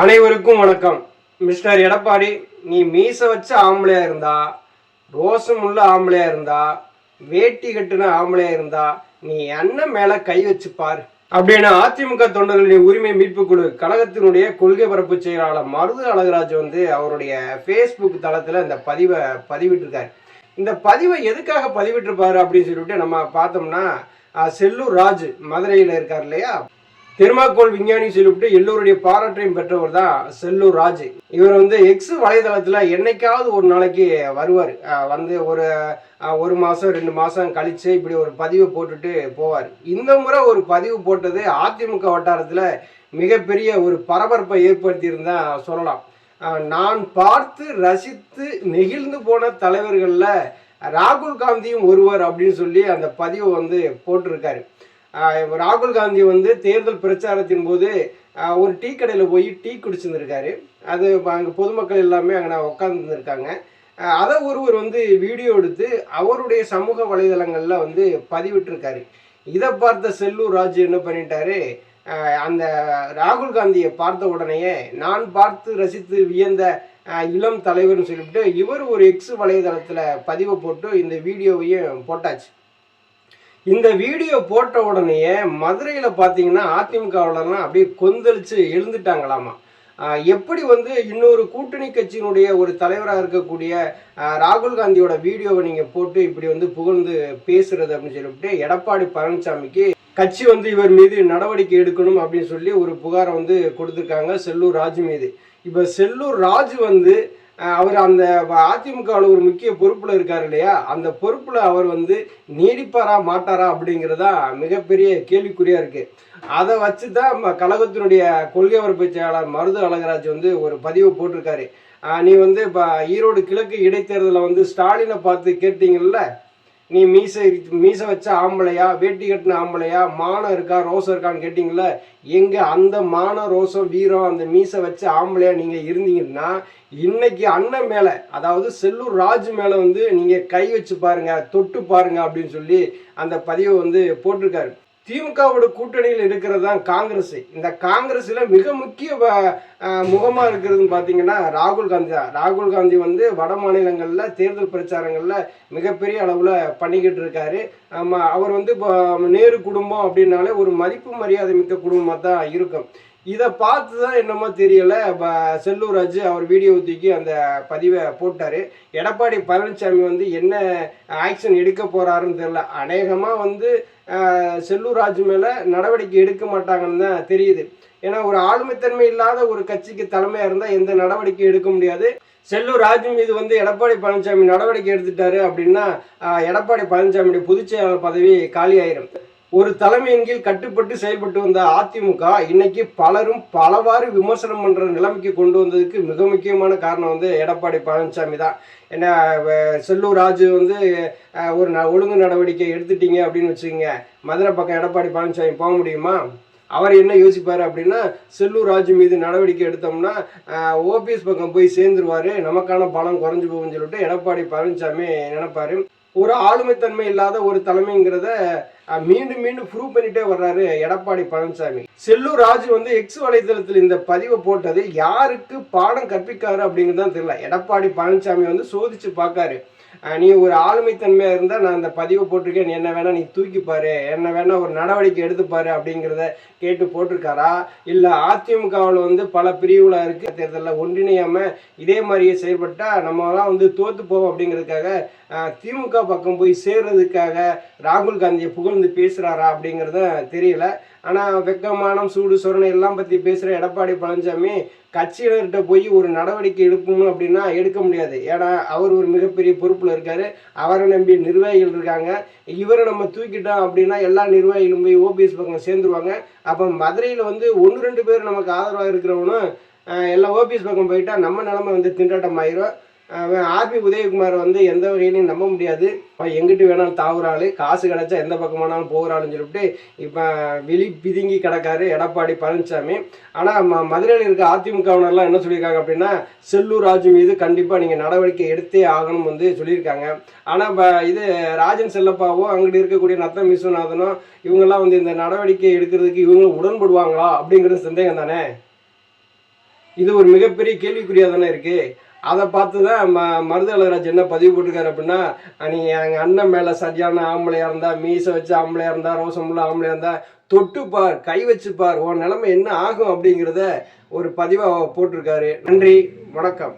அனைவருக்கும் வணக்கம். மிஸ்டர் எடப்பாடி நீ மீச வச்ச ஆம்பளையா இருந்தா ரோசம் உள்ள ஆம்பளையா இருந்தா வேட்டி கட்டுன ஆம்பளையா இருந்தா நீ அண்ணன் மேல கை வச்சு பாரு. அப்படின்னு அதிமுக தொண்டர்களின் உரிமை மீட்பு குழு கழகத்தினுடைய கொள்கை பரப்பு செயலாளர் மருது அழகராஜ் வந்து அவருடைய ஃபேஸ்புக் தளத்துல இந்த பதிவை பதிவிட்டிருக்காரு. இந்த பதிவை எதுக்காக பதிவிட்டிருப்பாரு அப்படின்னு சொல்லிட்டு நம்ம பார்த்தோம்னா செல்லூர் ராஜ் மதுரையில் இருக்கார் இல்லையா? திருமாக்கோள் விஞ்ஞானி சொல்லிவிட்டு எல்லோருடைய பாராட்டையும் பெற்றவர் தான் செல்லூர் ராஜ். இவர் வந்து எக்ஸ் வலைதளத்தில் என்னைக்காவது ஒரு நாளைக்கு வருவார். வந்து ஒரு ஒரு மாதம் ரெண்டு மாதம் கழித்து இப்படி ஒரு பதிவு போட்டுட்டு போவார். இந்த முறை ஒரு பதிவு போட்டது அதிமுக வட்டாரத்தில் மிகப்பெரிய ஒரு பரபரப்பை ஏற்படுத்தியிருந்தா சொல்லலாம். நான் பார்த்து ரசித்து நெகிழ்ந்து போன தலைவர்களில் ராகுல் காந்தியும் ஒருவர் அப்படின்னு சொல்லி அந்த பதிவை வந்து போட்டிருக்காரு. ராகுல் காந்தி வந்து தேர்தல் பிரச்சாரத்தின் போது ஒரு டீ கடையில் போய் டீ குடிச்சிருந்துருக்காரு. அது அங்கே பொதுமக்கள் எல்லாமே அங்கே உட்காந்துருக்காங்க அதை ஒருவர் வந்து வீடியோ எடுத்து அவருடைய சமூக வலைதளங்களில் வந்து பதிவிட்டிருக்காரு. இதை பார்த்த செல்லூர் ராஜு என்ன பண்ணிட்டாரு? அந்த ராகுல் காந்தியை பார்த்த உடனேயே நான் பார்த்து ரசித்து வியந்த இளம் தலைவர்னு சொல்லிவிட்டு இவர் ஒரு எக்ஸ் வலைதளத்தில் பதிவை போட்டு இந்த வீடியோவையும் போட்டாச்சு. இந்த வீடியோ போட்ட உடனேயே மதுரையில் பார்த்தீங்கன்னா அதிமுகவிலலாம் அப்படியே கொந்தளிச்சு எழுந்துட்டாங்களாமா. எப்படி வந்து இன்னொரு கூட்டணி கட்சியினுடைய ஒரு தலைவராக இருக்கக்கூடிய ராகுல் காந்தியோட வீடியோவை நீங்கள் போட்டு இப்படி வந்து புகழ்ந்து பேசுறது அப்படின்னு சொல்லிவிட்டு எடப்பாடி பழனிசாமிக்கு கட்சி வந்து இவர் மீது நடவடிக்கை எடுக்கணும் அப்படின்னு சொல்லி ஒரு புகாரை வந்து கொடுத்துருக்காங்க செல்லூர் ராஜ் மீது. இப்போ செல்லூர் ராஜு வந்து அவர் அந்த அதிமுகவில் ஒரு முக்கிய பொறுப்பில் இருக்கார் இல்லையா? அந்த பொறுப்பில் அவர் வந்து நீடிப்பாரா மாட்டாரா அப்படிங்கிறதா மிகப்பெரிய கேள்விக்குறியாக இருக்குது அதை வச்சு தான் கழகத்தினுடைய கொள்கை வரப்பு செயலாளர் மருது அழகராஜ் வந்து ஒரு பதிவு போட்டிருக்காரு. நீ வந்து இப்போ ஈரோடு கிழக்கு இடைத்தேர்தலில் வந்து ஸ்டாலினை பார்த்து கேட்டீங்கல்ல நீ மீசை மீசை வச்ச ஆம்பளையா வேட்டி கட்டின ஆம்பளையா மானம் இருக்கா ரோசம் இருக்கான்னு கேட்டிங்கள எங்க அந்த மானம் ரோசம் வீரம் அந்த மீசை வச்ச ஆம்பளையா நீங்க இருந்தீங்கன்னா இன்னைக்கு அண்ணன் மேல அதாவது செல்லூர் ராஜு மேல வந்து நீங்க கை வச்சு பாருங்க தொட்டு பாருங்க அப்படின்னு சொல்லி அந்த பதிவை வந்து போட்டிருக்காரு. திமுகவோட கூட்டணியில் இருக்கிறது தான் காங்கிரஸ் இந்த காங்கிரஸில் மிக முக்கிய முகமாக இருக்கிறதுன்னு பார்த்தீங்கன்னா ராகுல் காந்தி தான். ராகுல் காந்தி வந்து வட மாநிலங்களில் தேர்தல் பிரச்சாரங்களில் மிகப்பெரிய அளவில் பண்ணிக்கிட்டு இருக்காரு. அவர் வந்து இப்போ நேரு குடும்பம் அப்படின்னாலே ஒரு மதிப்பு மரியாதை மிக்க குடும்பமாக தான் இருக்கும். இதை பார்த்து தான் என்னமோ தெரியல. ப- அவர் வீடியோ தூக்கி அந்த பதிவை போட்டார். எடப்பாடி பழனிசாமி வந்து என்ன ஆக்ஷன் எடுக்க போகிறாருன்னு தெரில அநேகமாக வந்து செல்லூராஜ் மேலே நடவடிக்கை எடுக்க மாட்டாங்கன்னு தான் தெரியுது. ஏன்னா ஒரு ஆளுமைத்தன்மை இல்லாத ஒரு கட்சிக்கு தலைமையாக இருந்தால் எந்த நடவடிக்கையும் எடுக்க முடியாது. செல்லூர் ராஜு மீது வந்து எடப்பாடி பழனிசாமி நடவடிக்கை எடுத்துட்டாரு அப்படின்னா எடப்பாடி பழனிசாமியுடைய பொதுச் செயலாளர் பதவி காலியாயிரும். ஒரு தலைமையின் கீழ் கட்டுப்பட்டு செயல்பட்டு வந்த அதிமுக இன்னைக்கு பலரும் பலவாறு விமர்சனம் பண்ற நிலைமைக்கு கொண்டு வந்ததுக்கு மிக முக்கியமான காரணம் வந்து எடப்பாடி பழனிசாமி தான். என்ன வ- செல்லூர் ராஜு வந்து ஒரு ந- ஒழுங்கு நடவடிக்கை எடுத்துட்டீங்க அப்படின்னு வச்சுக்கோங்க. மதுரை பக்கம் எடப்பாடி பழனிசாமி போக முடியுமா? அவர் என்ன யோசிப்பார் அப்படின்னா செல்லூர் ராஜு மீது நடவடிக்கை எடுத்தோம்னா ஓபிஎஸ் பக்கம் போய் சேர்ந்துருவாரு நமக்கான பலம் குறைஞ்சு போகும்னு சொல்லிட்டு எடப்பாடி பழனிசாமி நினைப்பாரு. ஒரு ஆளுமைத்தன்மை இல்லாத ஒரு தலைமைங்கிறத மீண்டும் மீண்டும் ப்ரூவ் பண்ணிட்டே வர்றாரு எடப்பாடி பழனிசாமி. செல்லூர் ராஜு வந்து எக்ஸ் வலைதளத்தில் இந்த பதிவை போட்டது யாருக்கு பாடம் கற்பிக்காரு அப்படிங்கிறது தான் தெரியல. எடப்பாடி பழனிசாமி வந்து சோதிச்சு பார்க்காரு. நீ ஒரு ஆளுமைத்தன்மையா இருந்தா நான் அந்த பதிவை போட்டிருக்கேன். நீ என்ன வேணா நீ தூக்கிப்பாரு என்ன வேணா ஒரு நடவடிக்கை எடுத்துப்பாரு அப்படிங்கிறத கேட்டு போட்டிருக்காரா? இல்ல அதிமுகவில் வந்து பல பிரிவுல இருக்கு. தேர்தலில் ஒன்றிணையாம இதே மாதிரியே செயல்பட்டா நம்மலாம் வந்து தோத்து போவோம் அப்படிங்கிறதுக்காக திமுக பக்கம் போய் சேர்றதுக்காக ராகுல் காந்தியை புகழ்ந்து பேசுகிறாரா அப்படிங்கிறத தெரியல. ஆனால் வெக்கமானம் சூடு சொரணை எல்லாம் பற்றி பேசுகிற எடப்பாடி பழனிசாமி கட்சியினர்கிட்ட போய் ஒரு நடவடிக்கை எடுக்கணும் அப்படின்னா எடுக்க முடியாது. ஏன்னா அவர் ஒரு மிகப்பெரிய பொறுப்பில் இருக்கார். அவரை நம்பி நிர்வாகிகள் இருக்காங்க. இவரை நம்ம தூக்கிட்டோம் அப்படின்னா எல்லா நிர்வாகிகளும் போய் ஓபிஎஸ் பக்கம் சேர்ந்துருவாங்க. அப்போ மதுரையில் வந்து ஒன்று ரெண்டு பேர் நமக்கு ஆதரவாக இருக்கிறவனும் எல்லா எல்லாம் ஓபிஎஸ் பக்கம் போயிட்டால் நம்ம நிலமை வந்து திண்டாட்டம் ஆயிரும் ஆர்பி உதயகுமார் வந்து எந்த வகையிலையும் நம்ப முடியாது. எங்கிட்டு வேணாலும் தாவுறாள் காசு கிடைச்சா எந்த பக்கமானாலும் போகிறாள்னு சொல்லிட்டு இப்போ வெளி பிதுங்கி கிடக்காரு எடப்பாடி பழனிசாமி ஆனால் ம மதுரையில் இருக்க அதிமுகவினர்லாம் என்ன சொல்லியிருக்காங்க அப்படின்னா செல்லூர் ராஜு மீது கண்டிப்பாக நீங்கள் நடவடிக்கை எடுத்தே ஆகணும் வந்து சொல்லியிருக்காங்க. ஆனால் இப்போ இது ராஜன் செல்லப்பாவோ அங்கிட்டு இருக்கக்கூடிய நத்தம் விஸ்வநாதனோ இவங்கெல்லாம் வந்து இந்த நடவடிக்கை எடுக்கிறதுக்கு இவங்க உடன்படுவாங்களா அப்படிங்கிறது சந்தேகம் தானே இது ஒரு மிகப்பெரிய கேள்விக்குறியாக தானே இருக்குது அதை பார்த்து தான் ம மருதளராஜ் என்ன பதிவு போட்டிருக்காரு அப்படின்னா நீ எங்கள் அண்ணன் மேலே சரியான ஆம்பளையாக இருந்தால் மீசை வச்சு ஆம்பளையாக இருந்தால் ரோசம்புள்ள ஆம்பளையாக இருந்தால் தொட்டு பார் கை வச்சு பார் உன் நிலைமை என்ன ஆகும் அப்படிங்கிறத ஒரு பதிவாக போட்டிருக்காரு. நன்றி வணக்கம்.